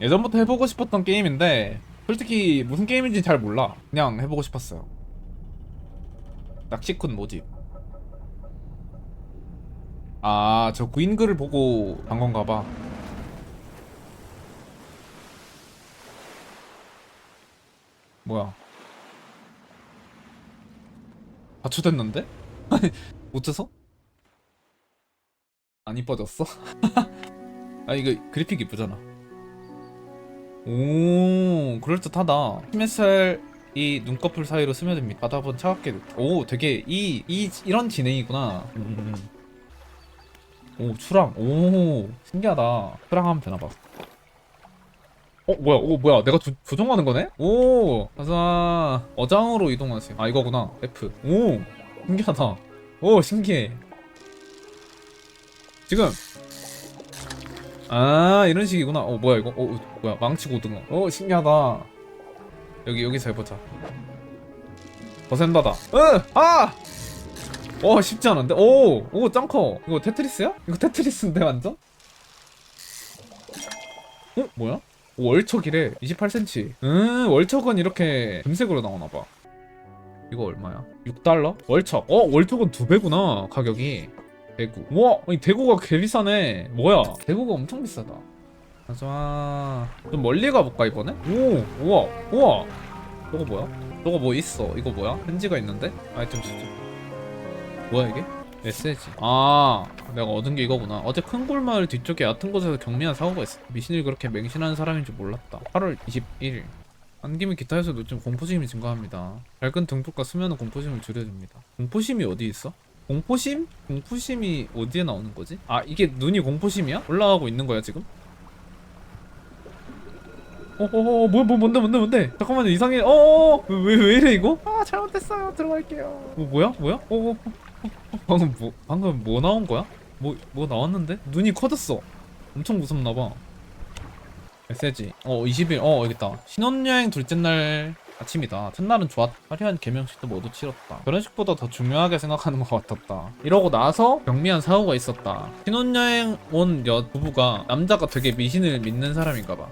예전부터 해보고 싶었던 게임인데 솔직히 무슨 게임인지 잘 몰라 그냥 해보고 싶었어요 낚시꾼 모집 아 저 구인 글을 보고 간 건가 봐 뭐야 가초됐는데? 어째서? 안 이뻐졌어? 아 이거 그래픽 이쁘잖아 오 그럴듯하다. 힘햇살 이 눈꺼풀 사이로 스며듭니다. 바다 한번 차갑게 넣- 오 되게 이, 이 이런 진행이구나. 음. 오 추랑 오 신기하다. 추랑 하면 되나봐. 어 뭐야 오 뭐야. 내가 조, 조종하는 거네? 오 가자. 어장으로 이동하세요. 아 이거구나. F. 오 신기하다. 오 신기해. 지금 아 이런 식이구나. 어 뭐야 이거? 어 뭐야 망치 고등어 어 신기하다. 여기 여기서 해보자. 거센다다. 으아! 어 쉽지 않은데? 오오 짱커. 이거 테트리스야? 이거 테트리스인데 완전? 어 뭐야? 오, 월척이래. 28cm 음 월척은 이렇게 금색으로 나오나봐. 이거 얼마야? 6달러? 월척. 어 월척은 두 배구나 가격이 대구. 우와, 아니 대구가 개 비싸네. 뭐야? 대구가 엄청 비싸다. 가자. 좀 멀리 가볼까 이번에? 오, 우와, 우와. 저거 뭐야? 저거 뭐 있어? 이거 뭐야? 편지가 있는데? 아이템 수집. 뭐야 이게? 메시지. 아, 내가 얻은 게 이거구나. 어제 큰 골마을 뒤쪽에 얕은 곳에서 경미한 사고가 있어. 미신을 그렇게 맹신하는 사람인 줄 몰랐다. 8월 21일. 안 김에 기타에서 요즘 공포심이 증가합니다. 밝은 등불과 수면은 공포심을 줄여줍니다. 공포심이 어디 있어? 공포심? 공포심이 어디에 나오는 거지? 아 이게 눈이 공포심이야? 올라가고 있는 거야 지금? 어어어 뭐, 뭐 뭔데 뭔데 뭔데 잠깐만요 이상해 어어 왜, 왜 이래 이거? 아 잘못됐어요 들어갈게요 뭐 뭐야 뭐야? 어어 어, 어, 어, 방금 뭐 방금 뭐 나온 거야? 뭐뭐 나왔는데? 눈이 커졌어 엄청 무섭나봐 메시지 어 20일 어 여기 있다 신혼여행 둘째 날 아침이다. 첫날은 좋았. 화려한 개명식도 모두 치렀다. 결혼식보다 더 중요하게 생각하는 것 같았다. 이러고 나서 경미한 사고가 있었다. 신혼여행 온 여 부부가 남자가 되게 미신을 믿는 사람인가봐.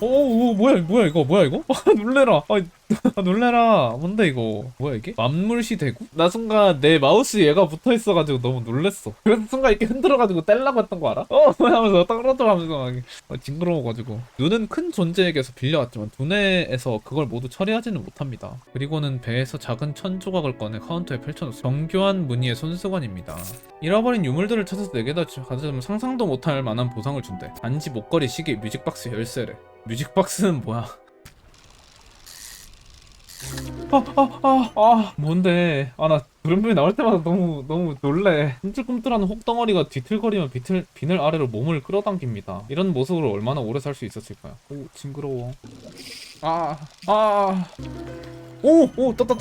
오, 오 뭐야 뭐야 이거 뭐야 이거? 아, 놀래라. 아, 놀래라. 뭔데 이거? 뭐야 이게? 만물시 대구? 나 순간 내 마우스 얘가 붙어 있어가지고 너무 놀랬어. 그래서 순간 이렇게 흔들어가지고 떼려고 했던 거 알아? 어 하면서 떨어져가면서 막 어, 징그러워가지고 눈은 큰 존재에게서 빌려왔지만 두뇌에서 그걸 모두 처리하지는 못합니다. 그리고는 배에서 작은 천 조각을 꺼내 카운터에 펼쳐놓습니다. 정교한 무늬의 손수건입니다. 잃어버린 유물들을 찾아서 내게다 가져오면 상상도 못할 만한 보상을 준대. 안지 목걸이 시계 뮤직박스 열쇠래. 뮤직박스는 뭐야? 아, 아, 아, 아, 뭔데? 아, 나 두른분이 나올 때마다 너무, 너무 놀래. 꿈틀꿈틀하는 혹덩어리가 뒤틀거리며 비틀, 비늘 아래로 몸을 끌어당깁니다. 이런 모습으로 얼마나 오래 살 수 있었을까요? 오, 징그러워. 아, 아. 오, 오, 떴다.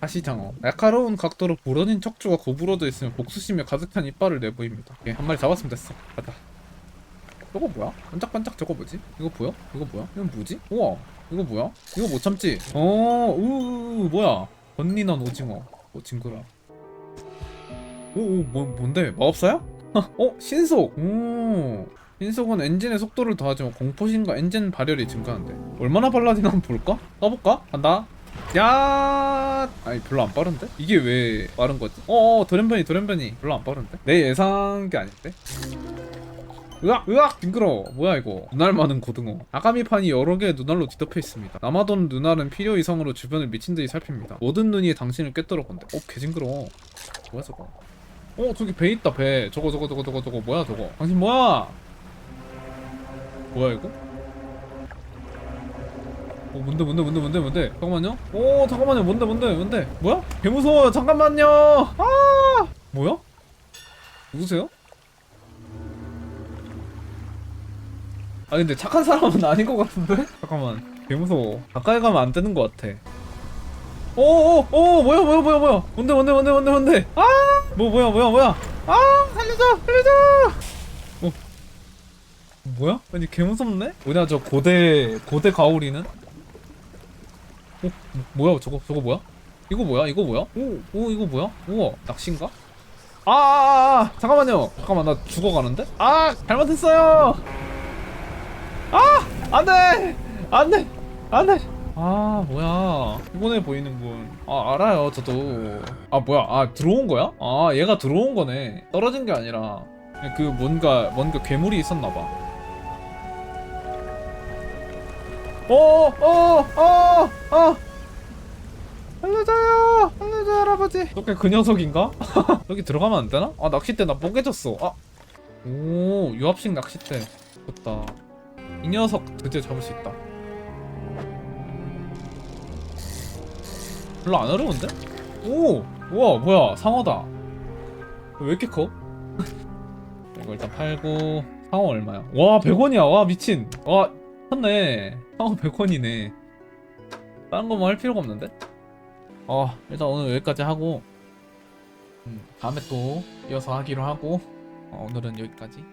가시장어. 날카로운 각도로 부러진 척추가 고부러져 있으며 복수심에 가득 찬 이빨을 내보입니다. 예, 한 마리 잡았으면 됐어. 가자. 저거 뭐야? 반짝반짝 저거 뭐지? 이거 보여? 이거 뭐야? 이건 뭐지? 우와 이거 뭐야? 이거 못 참지? 어, 우, 뭐야? 건니넌 오징어. 어, 징그라. 오, 오, 뭐, 뭔데? 마법사야? 어, 신속. 오, 신속은 엔진의 속도를 더하지만 공포심과 엔진 발열이 증가한대. 얼마나 빨라지나 한번 볼까? 써볼까? 간다. 야, 아니 별로 안 빠른데? 이게 왜 빠른 거지? 어, 어 돌연변이 돌연변이 별로 안 빠른데? 내 예상 게 아닌데? 으악 으악! 징그러워 뭐야 이거? 눈알 많은 고등어. 아가미판이 여러 개의 눈알로 뒤덮여 있습니다. 남아도는 눈알은 필요 이상으로 주변을 미친 듯이 살핍니다. 모든 눈이 당신을 꿰뚫어 건데. 어 개징그러워 뭐야 저거? 어 저기 배 있다 배. 저거 저거 저거 저거 저거. 뭐야 저거? 당신 뭐야? 뭐야 이거? 어 뭔데 뭔데 뭔데 뭔데 뭔데? 잠깐만요. 오 잠깐만요. 뭔데 뭔데 뭔데? 뭐야? 개 무서워요. 잠깐만요. 아! 뭐야? 누구세요 아 근데 착한 사람은 아닌 것 같은데? 잠깐만. 개 무서워. 가까이 가면 안 되는 것 같아. 오오 오 뭐야 뭐야 뭐야 뭐야. 뭔데 뭔데 뭔데 뭔데 뭔데. 아뭐 뭐야 뭐야 뭐야. 아 살려줘 살려줘. 어. 뭐야? 아니 개 무섭네? 뭐냐 저 고대 고대 가오리는? 어 뭐야 저거 저거 뭐야? 이거 뭐야 이거 뭐야? 오오 이거 뭐야? 우와 낚시인가? 아, 아, 아, 아, 잠깐만요. 잠깐만, 나 죽어가는데? 아, 잘못했어요. 아, 안 돼! 안 돼! 안 돼! 아, 뭐야. 피곤해 보이는군. 아, 알아요, 저도. 아, 뭐야. 아, 들어온 거야? 아, 얘가 들어온 거네. 떨어진 게 아니라. 그, 뭔가, 뭔가 괴물이 있었나 봐. 어, 어, 어, 어! 알려줘요! 알려줘요, 할아버지! 어떻게 그 녀석인가? 여기 들어가면 안 되나? 아, 낚싯대 나 뽀개졌어. 아! 오, 유압식 낚싯대. 좋다. 이 녀석 드디어 잡을 수 있다. 별로 안 어려운데? 오! 우와, 뭐야, 상어다. 왜 이렇게 커? 이거 일단 팔고, 상어 얼마야? 와, 100원이야. 와, 미친. 와, 컸네. 상어 100원이네. 다른 거뭐할 필요가 없는데? 어, 일단 오늘 여기까지 하고, 음, 다음에 또 이어서 하기로 하고, 어, 오늘은 여기까지.